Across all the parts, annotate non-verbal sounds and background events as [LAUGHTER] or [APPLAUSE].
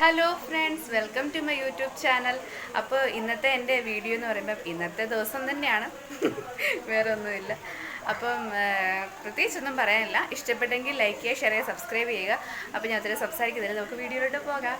Hello friends welcome to my YouTube channel അപ്പോൾ ഇന്നത്തെ എന്റെ വീഡിയോ എന്ന് പറയുമ്പോൾ ഇന്നത്തെ ദിവസം തന്നെയാണ്. വേറെ ഒന്നുമില്ല അപ്പം പ്രത്യേകിച്ചൊന്നും പറയാനില്ല. ഇഷ്ടപ്പെട്ടെങ്കിൽ ലൈക്ക് ചെയ്യുക ഷെയർ ചെയ്യുക സബ്സ്ക്രൈബ് ചെയ്യുക. അപ്പോൾ ഞാൻ അത്രയും സംസാരിക്കുന്നില്ല നമുക്ക് വീഡിയോയിലോട്ട് പോകാം.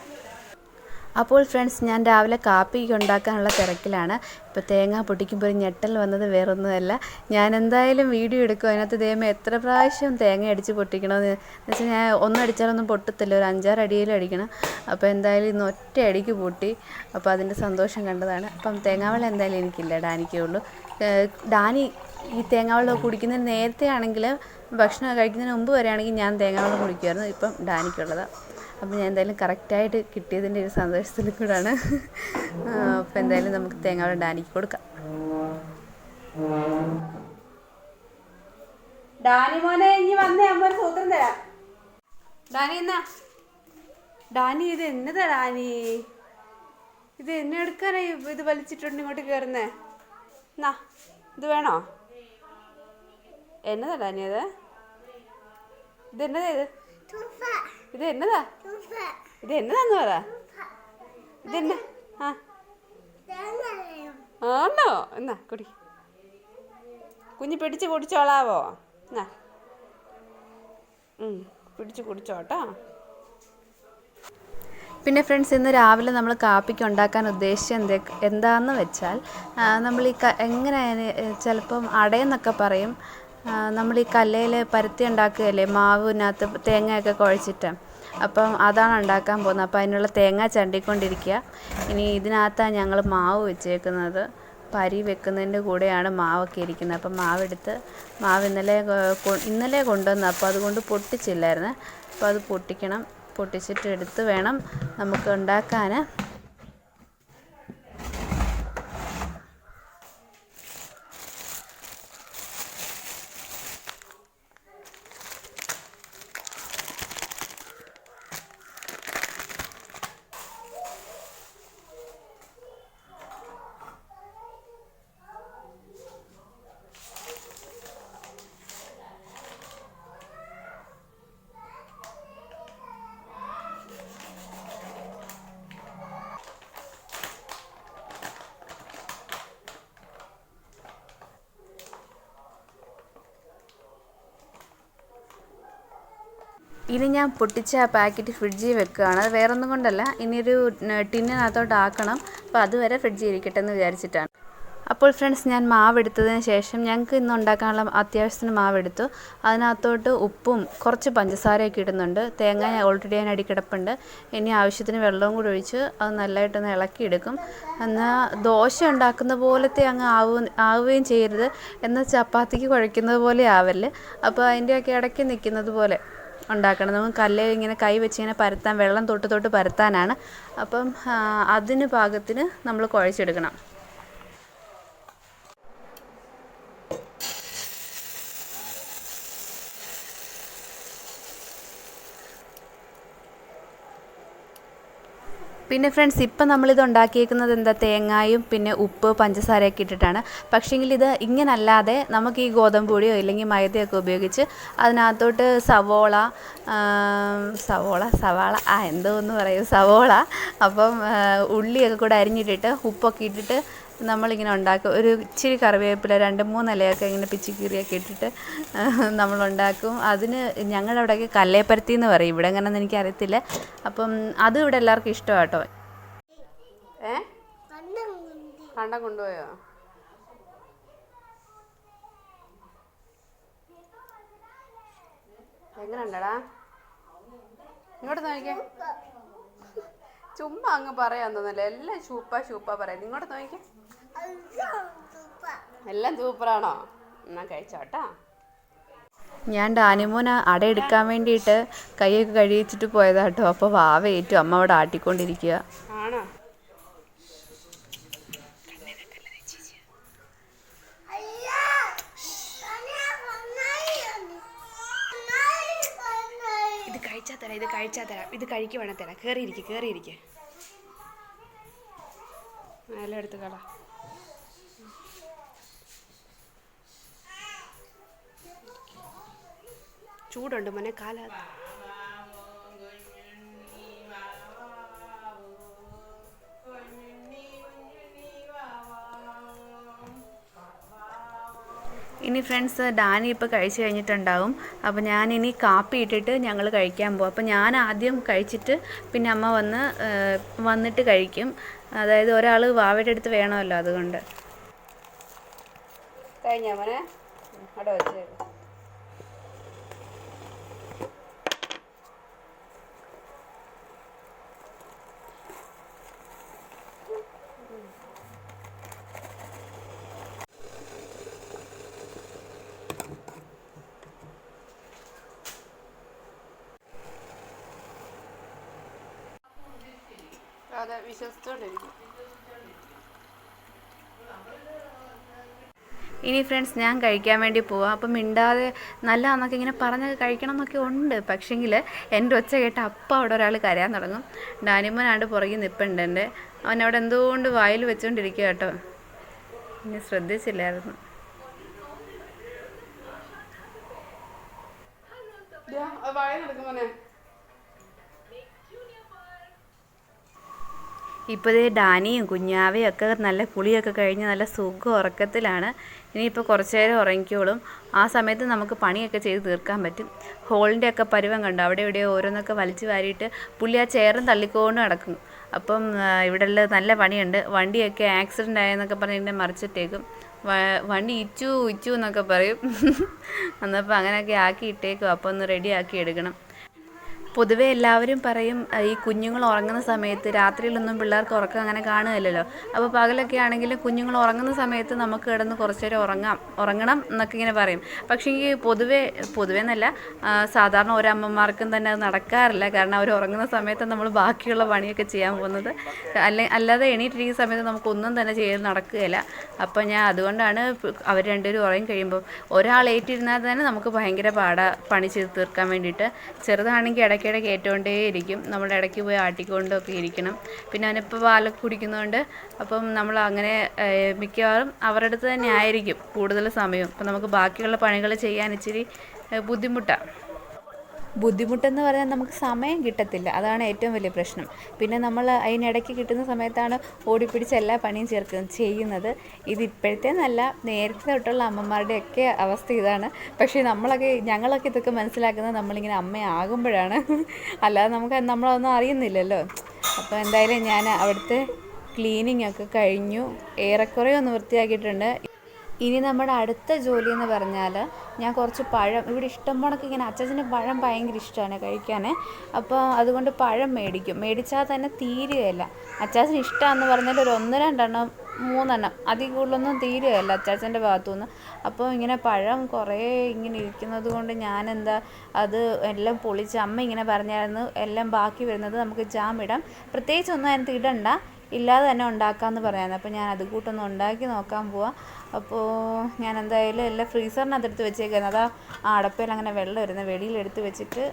അപ്പോൾ ഫ്രണ്ട്സ് ഞാൻ രാവിലെ കാപ്പി ഉണ്ടാക്കാനുള്ള തിരക്കിലാണ്. ഇപ്പോൾ തേങ്ങ പൊട്ടിക്കുമ്പോൾ ഒരു ഞെട്ടൽ വന്നത് വേറൊന്നുമല്ല. ഞാൻ എന്തായാലും വീഡിയോ എടുക്കും. അതിനകത്ത് ദൈവം എത്ര പ്രാവശ്യം തേങ്ങ അടിച്ച് പൊട്ടിക്കണമെന്ന് വെച്ചാൽ ഞാൻ ഒന്നും അടിച്ചാലൊന്നും പൊട്ടത്തില്ല. ഒരു അഞ്ചാറ് അടിയിലും അടിക്കണം. അപ്പോൾ എന്തായാലും ഇന്ന് ഒറ്റ അടിക്ക് പൊട്ടി. അപ്പോൾ അതിന്റെ സന്തോഷം കണ്ടതാണ്. അപ്പം തേങ്ങാവെള്ളം എന്തായാലും എനിക്കില്ല ഡാനിക്കേ ഉള്ളൂ. ഡാനി ഈ തേങ്ങാവെള്ളം കുടിക്കുന്നതിന് നേരത്തെ ആണെങ്കിൽ ഭക്ഷണം കഴിക്കുന്നതിന് മുമ്പ് വരെയാണെങ്കിൽ ഞാൻ തേങ്ങാവെള്ളം കുടിക്കുമായിരുന്നു. ഇപ്പം ഡാനിക്കുള്ളതാണ് അപ്പം ഞാൻ എന്തായാലും കറക്റ്റായിട്ട് കിട്ടിയതിന്റെ ഒരു സന്തോഷത്തിൽ കൂടാണ്. അപ്പോൾ എന്തായാലും നമുക്ക് തേങ്ങ വെള്ളം ഡാനിക്ക് കൊടുക്കാം. ഡാനി മോനെ ഇനി വന്നേ അമ്മ സൂത്രം തരാം. ഡാനി എന്നാ? ഡാനി ഇത് എന്നതാ ഡാനി? ഇത് എന്നെ എടുക്കാനായി ഇത് വലിച്ചിട്ടുണ്ട് ഇങ്ങോട്ട് കയറുന്നേ എന്നാ ഇത് വേണോ? എന്നതാ ഡാനി അത്? ഇത് എന്നതാ ഇത്? ഇത് എന്നതാ? ഇത് എന്നതാന്ന് പറ. ഇതെന്ന ആ. ആണോ? എന്നാ കുടി. കുഞ്ഞ് പിടിച്ച് കുടിച്ചോളാവോ? എന്നാ. പിടിച്ച് കുടിച്ചോട്ടോ. പിന്നെ ഫ്രണ്ട്സ് ഇന്ന് രാവിലെ നമ്മൾ കാപ്പിക്ക് ഉണ്ടാക്കാൻ ഉദ്ദേശിച്ച എന്ത് എന്താണെന്ന് വെച്ചാൽ നമ്മൾ ഈ എങ്ങനെ ചിലപ്പം അടയെന്നൊക്കെ പറയും. നമ്മൾ ഈ കല്ലയിൽ പരുത്തി ഉണ്ടാക്കുകയല്ലേ? മാവിനകത്ത് തേങ്ങയൊക്കെ കുഴച്ചിട്ട്. അപ്പം അതാണ് ഉണ്ടാക്കാൻ പോകുന്നത്. അപ്പം അതിനുള്ള തേങ്ങ ചണ്ടിക്കൊണ്ടിരിക്കുക. ഇനി ഇതിനകത്താണ് ഞങ്ങൾ മാവ് വെച്ചേക്കുന്നത്. പരി വെക്കുന്നതിന്റെ കൂടെയാണ് മാവൊക്കെ ഇരിക്കുന്നത്. അപ്പം മാവെടുത്ത് മാവ് ഇന്നലെ ഇന്നലെ കൊണ്ടുവന്നു. അപ്പോൾ അതുകൊണ്ട് പൊട്ടിച്ചില്ലായിരുന്നു. അപ്പോൾ അത് പൊട്ടിക്കണം. പൊട്ടിച്ചിട്ട് എടുത്ത് വേണം നമുക്ക് ഉണ്ടാക്കാൻ ഇനി ഞാൻ പൊട്ടിച്ച ആ പാക്കറ്റ് ഫ്രിഡ്ജിൽ വെക്കുകയാണ്. അത് വേറെ ഒന്നും കൊണ്ടല്ല ഇനിയൊരു ടിന്നിനകത്തോട്ട് ആക്കണം. അപ്പോൾ അതുവരെ ഫ്രിഡ്ജിൽ ഇരിക്കട്ടെ എന്ന് വിചാരിച്ചിട്ടാണ്. അപ്പോൾ ഫ്രണ്ട്സ് ഞാൻ മാവ് എടുത്തതിന് ശേഷം ഞങ്ങൾക്ക് ഇന്ന് ഉണ്ടാക്കാനുള്ള അത്യാവശ്യത്തിന് മാവ് എടുത്തു. അതിനകത്തോട്ട് ഉപ്പും കുറച്ച് പഞ്ചസാരയൊക്കെ ഇടുന്നുണ്ട്. തേങ്ങ ഓൾറെഡി ഞാൻ അടി കിടപ്പുണ്ട്. ഇനി ആവശ്യത്തിന് വെള്ളവും കൂടി ഒഴിച്ച് അത് നല്ലതായിട്ടൊന്ന് ഇളക്കിയെടുക്കും. എന്നാൽ ദോശ ഉണ്ടാക്കുന്ന പോലത്തെ അങ്ങ് ആവു ആവുകയും ചെയ്യരുത്. എന്നാൽ ചപ്പാത്തിക്ക് കുഴയ്ക്കുന്നത് പോലെ ആവല്ല് അപ്പോൾ അതിന്റെയൊക്കെ ഇടയ്ക്ക് നിൽക്കുന്നത് പോലെ. ഉണ്ടാക്കണം. നമുക്ക് കല്ല് ഇങ്ങനെ കൈ വെച്ച് ഇങ്ങനെ പരത്താൻ വെള്ളം തൊട്ട് തൊട്ട് പരത്താനാണ്. അപ്പം അതിന് പാകത്തിന് നമ്മൾ കുഴച്ചെടുക്കണം. പിന്നെ ഫ്രണ്ട്സ് ഇപ്പം നമ്മളിത് ഉണ്ടാക്കിയേക്കുന്നത് എന്താ? തേങ്ങായും പിന്നെ ഉപ്പ് പഞ്ചസാരയൊക്കെ ഇട്ടിട്ടാണ്. പക്ഷേങ്കിൽ ഇത് ഇങ്ങനല്ലാതെ നമുക്ക് ഈ ഗോതമ്പ് പൊടിയോ ഇല്ലെങ്കിൽ മൈദയൊക്കെ ഉപയോഗിച്ച് അതിനകത്തോട്ട് സവോള സവോള സവാള ആ എന്തോ പറയും സവോള അപ്പം ഉള്ളിയൊക്കെ കൂടെ അരിഞ്ഞിട്ടിട്ട് ഉപ്പൊക്കെ ഇട്ടിട്ട് നമ്മളിങ്ങനെ ഉണ്ടാക്കും. ഒരു ഇച്ചിരി കറിവേപ്പില രണ്ട് മൂന്നിലയൊക്കെ ഇങ്ങനെ പിച്ചി കീറിയൊക്കെ ഇട്ടിട്ട് നമ്മളുണ്ടാക്കും. അതിന് ഞങ്ങളുടെ അവിടെയൊക്കെ കല്ലേപ്പരത്തി എന്ന് പറയും. ഇവിടെ എനിക്ക് എനിക്കറിയത്തില്ല. അപ്പം അതും ഇവിടെ എല്ലാവർക്കും ഇഷ്ടമാണ് കേട്ടോ ഏ? കണ്ടം കൊണ്ടുപോയോ? എങ്ങനെയുണ്ടടാ? ഇങ്ങോട്ട് നോക്കിക്കേ. ചുമ്മാ അങ്ങ് പറയാൻ എല്ലാം ചൂപ്പ ചൂപ്പ പറയാം. ഇങ്ങോട്ട് നോക്കിക്കേ. എല്ലാം സൂപ്പറാണോ? എന്നാ കഴിച്ചോട്ടാ. ഞാൻ ഡാനിമോന് അട എടുക്കാൻ വേണ്ടിയിട്ട് കൈയൊക്കെ കഴിയിച്ചിട്ട് പോയതാട്ടോ. അപ്പോൾ വാവ ഏറ്റു അമ്മ അവിടെ ആട്ടിക്കൊണ്ടിരിക്കുക. ആണോ? ഇത് കഴിച്ചാ തരാം ഇത് കഴിച്ചാ തരാം. ഇത് കഴിക്ക് വേണം തരാം. കയറിയിരിക്കെ കയറിയിരിക്കെ എല്ലാം എടുത്ത് കള. ചൂടുണ്ട് മോനെ കാലാ ഇനി ഫ്രണ്ട്സ് ഡാനി ഇപ്പോൾ കഴിച്ചു കഴിഞ്ഞിട്ടുണ്ടാവും. അപ്പോൾ ഞാൻ ഇനി കാപ്പി ഇട്ടിട്ട് ഞങ്ങൾ കഴിക്കാൻ പോകും അപ്പോൾ ഞാൻ ആദ്യം കഴിച്ചിട്ട് പിന്നെ അമ്മ വന്ന് വന്നിട്ട് കഴിക്കും. അതായത് ഒരാൾ വാവയുടെ അടുത്ത് വേണമല്ലോ അതുകൊണ്ട്. കഴിഞ്ഞ അവനെ അവിടെ വെച്ചേക്കും. അതെ വിശ്വസിച്ചോണ്ടിരിക്കും. ഇനി ഫ്രണ്ട്സ് ഞാൻ കഴിക്കാൻ വേണ്ടി പോവാം. അപ്പം മിണ്ടാതെ നല്ല എന്നൊക്കെ ഇങ്ങനെ പറഞ്ഞൊക്കെ കഴിക്കണം എന്നൊക്കെ ഉണ്ട്. പക്ഷേങ്കിൽ എന്റെ ഒച്ച കേട്ട അപ്പം അവിടെ ഒരാൾ കരയാൻ തുടങ്ങും. ഡാനിമനാണ്ട് പുറകിൽ നിൽപ്പുണ്ട് എന്റെ. അവൻ അവിടെ എന്തുകൊണ്ട് വായിൽ വെച്ചുകൊണ്ടിരിക്കുക കേട്ടോ. ഇനി ശ്രദ്ധിച്ചില്ലായിരുന്നു. വായ നടക്കുമോനെ ഇപ്പോൾ ഇത് ഡാനിയും കുഞ്ഞാവയും ഒക്കെ നല്ല കുളിയൊക്കെ കഴിഞ്ഞ് നല്ല സുഖം ഉറക്കത്തിലാണ്. ഇനിയിപ്പോൾ കുറച്ച് നേരം ഉറങ്ങിക്കോളും. ആ സമയത്ത് നമുക്ക് പണിയൊക്കെ ചെയ്ത് തീർക്കാൻ പറ്റും. ഹോളിന്റെ ഒക്കെ പരുവം കണ്ടു? അവിടെ ഇവിടെ ഓരോന്നൊക്കെ വലിച്ചു വാരിയിട്ട് പുള്ളി ആ ചെയറും തള്ളിക്കൊണ്ട് നടക്കും. അപ്പം ഇവിടെ നല്ല പണിയുണ്ട്. വണ്ടിയൊക്കെ ആക്സിഡന്റ് ആയെന്നൊക്കെ പറഞ്ഞ് ഇങ്ങനെ മറിച്ചിട്ടേക്കും. വണ്ടി ഇച്ചു ഇച്ചു എന്നൊക്കെ പറയും. [LAUGHS] എന്നപ്പോൾ അങ്ങനെയൊക്കെ ആക്കി ഇട്ടേക്കും. അപ്പോൾ ഒന്ന് റെഡി ആക്കി എടുക്കണം. പൊതുവെ എല്ലാവരും പറയും ഈ കുഞ്ഞുങ്ങൾ ഉറങ്ങുന്ന സമയത്ത് രാത്രിയിലൊന്നും പിള്ളേർക്ക് ഉറക്കം അങ്ങനെ കാണുകയില്ലല്ലോ. അപ്പോൾ പകലൊക്കെ ആണെങ്കിൽ കുഞ്ഞുങ്ങൾ ഉറങ്ങുന്ന സമയത്ത് നമുക്ക് കിടന്ന് കുറച്ച് നേരം ഉറങ്ങാം ഉറങ്ങണം എന്നൊക്കെ ഇങ്ങനെ പറയും. പക്ഷേ ഈ പൊതുവെ പൊതുവേ എന്നല്ല സാധാരണ ഓരോ അമ്മമാർക്കും തന്നെ അത് നടക്കാറില്ല. കാരണം അവർ ഉറങ്ങുന്ന സമയത്ത് നമ്മൾ ബാക്കിയുള്ള പണിയൊക്കെ ചെയ്യാൻ പോകുന്നത്. അല്ലെ അല്ലാതെ എണീറ്റിരിക്കുന്ന സമയത്ത് നമുക്കൊന്നും തന്നെ ചെയ്ത് നടക്കുകയില്ല. അപ്പോൾ ഞാൻ അതുകൊണ്ടാണ് അവർ രണ്ടുപേരും ഉറങ്ങി കഴിയുമ്പോൾ ഒരാൾ ഏറ്റിരുന്നാൽ തന്നെ നമുക്ക് ഭയങ്കര പാടാ പണി ചെയ്ത് തീർക്കാൻ വേണ്ടിയിട്ട്. ചെറുതാണെങ്കിൽ ഇടയ്ക്കിടയ്ക്ക് ഇരിക്കും നമ്മൾ ഇടയ്ക്ക് പോയി ആട്ടിക്കൊണ്ടൊക്കെ ഇരിക്കണം. പിന്നെ അവനിപ്പോൾ പാലൊക്കെ കുടിക്കുന്നതുകൊണ്ട് അപ്പം നമ്മൾ അങ്ങനെ മിക്കവാറും അവരുടെ അടുത്ത് തന്നെ ആയിരിക്കും കൂടുതൽ സമയം. അപ്പം നമുക്ക് ബാക്കിയുള്ള പണികൾ ചെയ്യാൻ ഇച്ചിരി ബുദ്ധിമുട്ടാണ് ബുദ്ധിമുട്ടെന്ന് പറഞ്ഞാൽ നമുക്ക് സമയം കിട്ടത്തില്ല. അതാണ് ഏറ്റവും വലിയ പ്രശ്നം. പിന്നെ നമ്മൾ അതിനിടയ്ക്ക് കിട്ടുന്ന സമയത്താണ് ഓടിപ്പിടിച്ച് എല്ലാ പണിയും ചേർക്കുക ചെയ്യുന്നത്. ഇത് ഇപ്പോഴത്തെ നല്ല നേരത്തെ തൊട്ടുള്ള അമ്മമാരുടെയൊക്കെ അവസ്ഥ ഇതാണ്. പക്ഷേ നമ്മളൊക്കെ ഞങ്ങളൊക്കെ ഇതൊക്കെ മനസ്സിലാക്കുന്നത് നമ്മളിങ്ങനെ അമ്മയാകുമ്പോഴാണ്. അല്ലാതെ നമുക്ക് നമ്മളൊന്നും അറിയുന്നില്ലല്ലോ. അപ്പോൾ എന്തായാലും ഞാൻ അവിടുത്തെ ക്ലീനിങ് ഒക്കെ കഴിഞ്ഞു. ഏറെക്കുറെ ഒന്ന് വൃത്തിയാക്കിയിട്ടുണ്ട്. ഇനി നമ്മുടെ അടുത്ത ജോലി എന്ന് പറഞ്ഞാൽ ഞാൻ കുറച്ച് പഴം ഇവിടെ ഇഷ്ടം ഇങ്ങനെ അച്ഛന് പഴം ഭയങ്കര ഇഷ്ടമാണ് കഴിക്കാൻ. അപ്പോൾ അതുകൊണ്ട് പഴം മേടിക്കും. മേടിച്ചാൽ തന്നെ തീരുകയില്ല. അച്ചാച്ചന് ഇഷ്ടമാണെന്ന് പറഞ്ഞാൽ ഒരു ഒന്ന് രണ്ടെണ്ണം മൂന്നെണ്ണം അതിൽ കൂടുതലൊന്നും തീരുകയില്ല അച്ചാച്ചന്റെ ഭാഗത്തുനിന്ന്. അപ്പോൾ ഇങ്ങനെ പഴം കുറേ ഇങ്ങനെ ഇരിക്കുന്നത് കൊണ്ട് ഞാനെന്താ അത് എല്ലാം പൊളിച്ച് അമ്മ ഇങ്ങനെ പറഞ്ഞായിരുന്നു എല്ലാം ബാക്കി വരുന്നത് നമുക്ക് ജാം ഇടാം. പ്രത്യേകിച്ച് ഒന്നും അതിനകത്ത് ഇടണ്ട. ഇല്ലാതെ തന്നെ ഉണ്ടാക്കാമെന്ന് പറയായിരുന്നു അപ്പോൾ ഞാൻ അത് കൂട്ടൊന്ന് ഉണ്ടാക്കി നോക്കാൻ പോവാം. അപ്പോൾ ഞാൻ എന്തായാലും എല്ലാം ഫ്രീസറിനകത്ത് എടുത്ത് വെച്ചേക്കുന്നത് അതാ ആ അടപ്പയിൽ അങ്ങനെ വെള്ളം വെളിയിൽ എടുത്ത് വെച്ചിട്ട്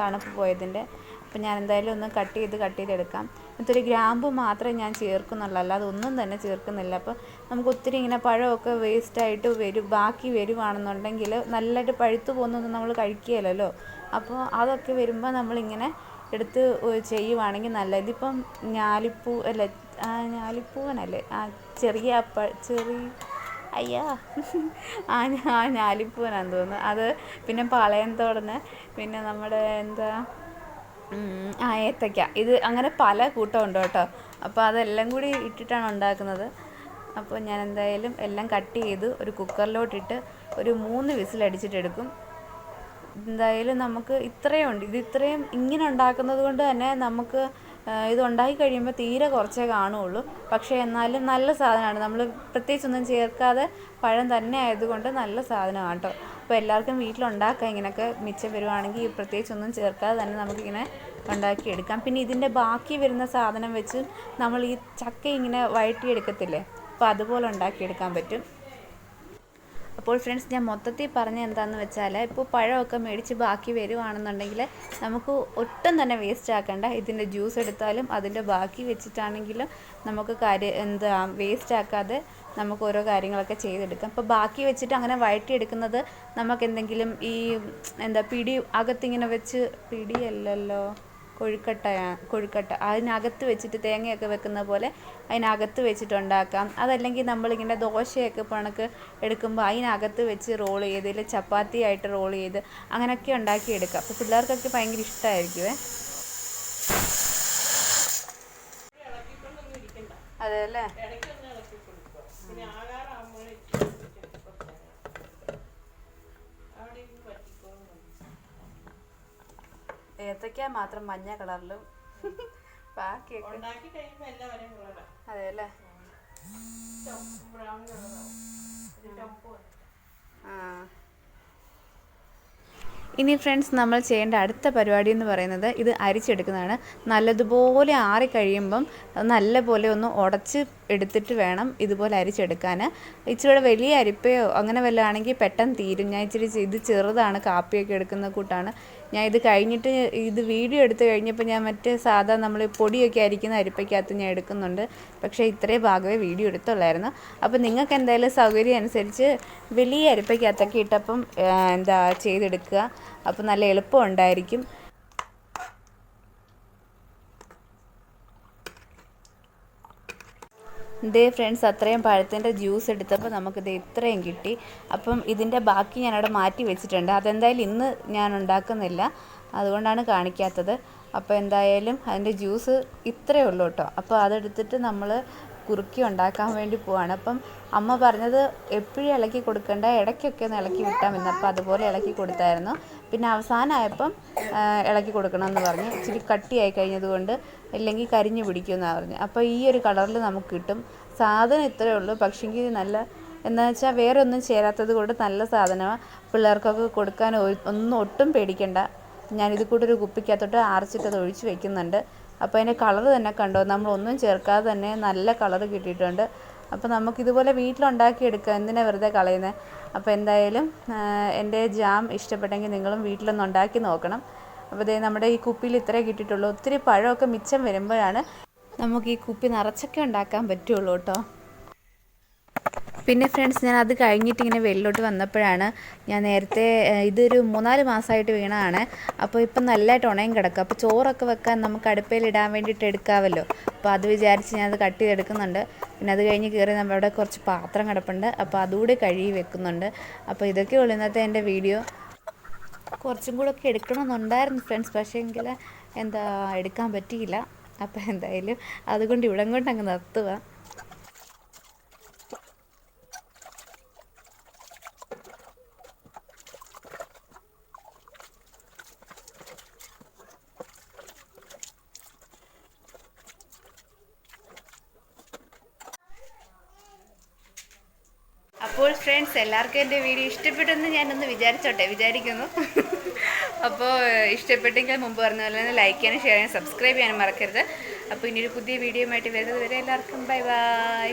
തണുപ്പ് പോയതിന്റെ അപ്പോൾ ഞാൻ എന്തായാലും ഒന്ന് കട്ട് ചെയ്ത് കട്ട് ചെയ്തെടുക്കാം എന്നിട്ട് ഒരു ഗ്രാമ്പു മാത്രമേ ഞാൻ ചേർക്കുന്നുള്ളൂ. അല്ലാതെ ഒന്നും തന്നെ ചേർക്കുന്നില്ല. അപ്പോൾ നമുക്ക് ഒത്തിരി ഇങ്ങനെ പഴമൊക്കെ വേസ്റ്റായിട്ട് വരും ബാക്കി വരുവാണെന്നുണ്ടെങ്കിൽ നല്ലതായിട്ട് പഴുത്തു പോകുന്നൊന്നും നമ്മൾ കഴിക്കുകയില്ലല്ലോ. അപ്പോൾ അതൊക്കെ വരുമ്പോൾ നമ്മളിങ്ങനെ എടുത്ത് ചെയ്യുവാണെങ്കിൽ നല്ല ഇതിപ്പം ഞാലിപ്പൂ അല്ല ഞാലിപ്പൂവനല്ലേ? ആ ചെറിയ അപ്പ ചെറിയ അയ്യാ. ആ ആ ഞാലിപ്പൂവനാന്ന് തോന്നുന്നു. അത് പിന്നെ പാളയന്തോടന് പിന്നെ നമ്മുടെ എന്താ ആ ഏത്തയ്ക്ക. ഇത് അങ്ങനെ പല കൂട്ടമുണ്ട് കേട്ടോ. അപ്പോൾ അതെല്ലാം കൂടി ഇട്ടിട്ടാണ് ഉണ്ടാക്കുന്നത്. അപ്പോൾ ഞാൻ എന്തായാലും എല്ലാം കട്ട് ചെയ്ത് ഒരു കുക്കറിലോട്ടിട്ട് ഒരു മൂന്ന് വിസിലടിച്ചിട്ടെടുക്കും. എന്തായാലും നമുക്ക് ഇത്രയും ഉണ്ട് ഇത് ഇത്രയും ഇങ്ങനെ ഉണ്ടാക്കുന്നത് കൊണ്ട് തന്നെ നമുക്ക് ഇത് ഉണ്ടാക്കി കഴിയുമ്പോൾ തീരെ കുറച്ചേ കാണുകയുള്ളൂ പക്ഷേ എന്നാലും നല്ല സാധനമാണ്. നമ്മൾ പ്രത്യേകിച്ചൊന്നും ചേർക്കാതെ പഴം തന്നെ ആയതുകൊണ്ട് നല്ല സാധനമാണ് കേട്ടോ. അപ്പോൾ എല്ലാവർക്കും വീട്ടിലുണ്ടാക്കാം ഇങ്ങനെയൊക്കെ മിച്ചം വരുവാണെങ്കിൽ പ്രത്യേകിച്ചൊന്നും ചേർക്കാതെ തന്നെ നമുക്കിങ്ങനെ ഉണ്ടാക്കിയെടുക്കാം. പിന്നെ ഇതിന്റെ ബാക്കി വരുന്ന സാധനം വെച്ച് നമ്മൾ ഈ ചക്ക ഇങ്ങനെ വഴറ്റിയെടുക്കത്തില്ലേ? അപ്പോൾ അതുപോലെ ഉണ്ടാക്കിയെടുക്കാൻ പറ്റും. അപ്പോൾ ഫ്രണ്ട്സ് ഞാൻ മൊത്തത്തിൽ പറഞ്ഞ എന്താണെന്ന് വെച്ചാൽ ഇപ്പോൾ പഴമൊക്കെ മേടിച്ച് ബാക്കി വരുവാണെന്നുണ്ടെങ്കിൽ നമുക്ക് ഒട്ടും തന്നെ വേസ്റ്റ് ആക്കണ്ട. ഇതിന്റെ ജ്യൂസ് എടുത്താലും അതിന്റെ ബാക്കി വെച്ചിട്ടാണെങ്കിലും നമുക്ക് കാര്യം എന്താ വേസ്റ്റ് ആക്കാതെ നമുക്ക് ഓരോ കാര്യങ്ങളൊക്കെ ചെയ്തെടുക്കാം. അപ്പോൾ ബാക്കി വെച്ചിട്ട് അങ്ങനെ വഴറ്റിയെടുക്കുന്നത് നമുക്ക് എന്തെങ്കിലും ഈ എന്താ പിടി അകത്തിങ്ങനെ വെച്ച് പിടിയല്ലല്ലോ? കൊഴുക്കട്ട കൊഴുക്കട്ട അതിനകത്ത് വെച്ചിട്ട് തേങ്ങയൊക്കെ വെക്കുന്ന പോലെ അതിനകത്ത് വെച്ചിട്ട് ഉണ്ടാക്കാം. അതല്ലെങ്കിൽ നമ്മളിങ്ങനെ ദോശയൊക്കെ പണക്ക് എടുക്കുമ്പോൾ അതിനകത്ത് വെച്ച് റോൾ ചെയ്ത് ഇല്ലെങ്കിൽ ചപ്പാത്തി ആയിട്ട് റോൾ ചെയ്ത് അങ്ങനെയൊക്കെ ഉണ്ടാക്കി എടുക്കാം അപ്പോൾ പിള്ളേർക്കൊക്കെ ഭയങ്കര ഇഷ്ടമായിരിക്കുമേ അതെ അല്ലേ? ഏത്തയ്ക്ക മാത്രം മഞ്ഞ കളറിലും ബാക്കിയൊക്കെ. അതെ അല്ലേ ആ. ഇനി ഫ്രണ്ട്സ് നമ്മൾ ചെയ്യേണ്ട അടുത്ത പരിപാടി എന്ന് പറയുന്നത് ഇത് അരിച്ചെടുക്കുന്നതാണ്. നല്ലതുപോലെ ആറി കഴിയുമ്പം നല്ല നല്ലപോലെ ഒന്ന് ഉടച്ച് എടുത്തിട്ട് വേണം ഇതുപോലെ അരിച്ചെടുക്കാൻ ഇച്ചിരി വലിയ അരിപ്പയോ അങ്ങനെ വല്ലതും ആണെങ്കിൽ പെട്ടെന്ന് തീരും. ഞാൻ ഇച്ചിരി ഇത് ചെറുതാണ് കാപ്പിയൊക്കെ എടുക്കുന്ന കൂട്ടാണ്. ഞാൻ ഇത് കഴിഞ്ഞിട്ട് ഇത് വീഡിയോ എടുത്ത് കഴിഞ്ഞപ്പോൾ ഞാൻ മറ്റേ സാധാ നമ്മൾ പൊടിയൊക്കെ അരിക്കുന്ന അരിപ്പയ്ക്കകത്ത് ഞാൻ എടുക്കുന്നുണ്ട്. പക്ഷേ ഇത്രേ ഭാഗമേ വീഡിയോ എടുത്തുള്ളായിരുന്നു. അപ്പോൾ നിങ്ങൾക്ക് എന്തായാലും സൗകര്യം അനുസരിച്ച് വലിയ അരിപ്പയ്ക്കകത്തൊക്കെ ഇട്ടപ്പം എന്താ ചെയ്തെടുക്കുക. അപ്പോൾ നല്ല എളുപ്പം ഉണ്ടായിരിക്കും. ദേ ഫ്രണ്ട്സ് അത്രയും പഴത്തിന്റെ ജ്യൂസ് എടുത്തപ്പോൾ നമുക്കിത് ഇത്രയും കിട്ടി. അപ്പം ഇതിന്റെ ബാക്കി ഞാനവിടെ മാറ്റി വെച്ചിട്ടുണ്ട്. അതെന്തായാലും ഇന്ന് ഞാൻ ഉണ്ടാക്കുന്നില്ല. അതുകൊണ്ടാണ് കാണിക്കാത്തത്. അപ്പോൾ എന്തായാലും അതിന്റെ ജ്യൂസ് ഇത്രയേ ഉള്ളൂ കേട്ടോ. അപ്പോൾ അതെടുത്തിട്ട് നമ്മൾ കുറുക്കി ഉണ്ടാക്കാൻ വേണ്ടി പോവാണ്. അപ്പം അമ്മ പറഞ്ഞത് എപ്പോഴും ഇളക്കി കൊടുക്കണ്ട ഇടയ്ക്കൊക്കെ ഒന്ന് ഇളക്കി വിട്ടാൽ മതി. അപ്പോൾ അതുപോലെ ഇളക്കി കൊടുത്തായിരുന്നു. പിന്നെ അവസാനമായപ്പം ഇളക്കി കൊടുക്കണമെന്ന് പറഞ്ഞു. ഇച്ചിരി കട്ടിയായി കഴിഞ്ഞതുകൊണ്ട് ഇല്ലെങ്കിൽ കരിഞ്ഞു പിടിക്കുമെന്നാണ് പറഞ്ഞു. അപ്പോൾ ഈ ഒരു കളറിൽ നമുക്ക് കിട്ടും. സാധനം ഇത്രയേ ഉള്ളൂ. പക്ഷേങ്കിൽ നല്ല എന്താ വെച്ചാൽ വേറെ ഒന്നും ചേരാത്തത് കൊണ്ട് നല്ല സാധനമാണ് പിള്ളേർക്കൊക്കെ കൊടുക്കാൻ ഒന്നും ഒട്ടും പേടിക്കണ്ട. ഞാനിത് കൂടെ ഒരു കുപ്പിക്കകത്തോട്ട് അരച്ചിട്ട് അത് ഒഴിച്ച് വെക്കുന്നുണ്ട്. അപ്പോൾ അതിന്റെ കളർ തന്നെ കണ്ടോ? നമ്മളൊന്നും ചേർക്കാതെ തന്നെ നല്ല കളർ കിട്ടിയിട്ടുണ്ട്. അപ്പോൾ നമുക്ക് നമുക്കിതുപോലെ വീട്ടിലുണ്ടാക്കിയെടുക്കാം എന്തിനാണ് വെറുതെ കളയുന്നത് അപ്പോൾ എന്തായാലും എന്റെ ജാം ഇഷ്ടപ്പെട്ടെങ്കിൽ നിങ്ങളും വീട്ടിലൊന്ന് ഉണ്ടാക്കി നോക്കണം. അപ്പോൾ ഇതേ നമ്മുടെ ഈ കുപ്പിയിൽ ഇത്രേ കിട്ടിയിട്ടുള്ളൂ. ഒത്തിരി പഴമൊക്കെ മിച്ചം വരുമ്പോഴാണ് നമുക്ക് ഈ കുപ്പി നിറച്ചൊക്കെ ഉണ്ടാക്കാൻ പറ്റുള്ളൂ കേട്ടോ. പിന്നെ ഫ്രണ്ട്സ് ഞാൻ അത് കഴിഞ്ഞിട്ട് ഇങ്ങനെ വെള്ളിലോട്ട് വന്നപ്പോഴാണ് ഞാൻ നേരത്തെ ഇതൊരു മൂന്നാൽ മാസമായിട്ട് വീണതാണ്. അപ്പോൾ ഇപ്പം നല്ലതായിട്ട് ഉണയും കിടക്കും അപ്പോൾ ചോറൊക്കെ വെക്കാൻ നമുക്ക് അടുപ്പയിൽ ഇടാൻ വേണ്ടിയിട്ട് എടുക്കാമല്ലോ. അപ്പോൾ അത് വിചാരിച്ച് ഞാനത് കട്ട് ചെയ്തെടുക്കുന്നുണ്ട്. പിന്നെ അത് കഴിഞ്ഞ് കയറി നമ്മളവിടെ കുറച്ച് പാത്രം കിടപ്പുണ്ട്. അപ്പോൾ അതുകൂടി കഴുകി വെക്കുന്നുണ്ട്. അപ്പോൾ ഇതൊക്കെ ഉള്ളു ഇന്നത്തെ എന്റെ വീഡിയോ. കുറച്ചും കൂടെ ഒക്കെ എടുക്കണമെന്നുണ്ടായിരുന്നു ഫ്രണ്ട്സ് പക്ഷേ എങ്കിൽ എന്താ എടുക്കാൻ പറ്റിയില്ല. അപ്പോൾ എന്തായാലും അതുകൊണ്ട് ഇവിടം കൊണ്ട് അങ്ങ് നിർത്തുക അപ്പോൾ ഫ്രണ്ട്സ് എല്ലാവർക്കും എന്റെ വീഡിയോ ഇഷ്ടപ്പെട്ടെന്ന് ഞാനൊന്ന് വിചാരിച്ചോട്ടെ വിചാരിക്കുന്നു. അപ്പോൾ ഇഷ്ടപ്പെട്ടെങ്കിൽ മുമ്പ് പറഞ്ഞ പോലെ തന്നെ ലൈക്ക് ചെയ്യാനും ഷെയർ ചെയ്യാനും സബ്സ്ക്രൈബ് ചെയ്യാനും മറക്കരുത്. അപ്പോൾ ഇനി ഒരു പുതിയ വീഡിയോ ആയിട്ട് വരുന്നത് വരെ എല്ലാവർക്കും ബൈ ബൈ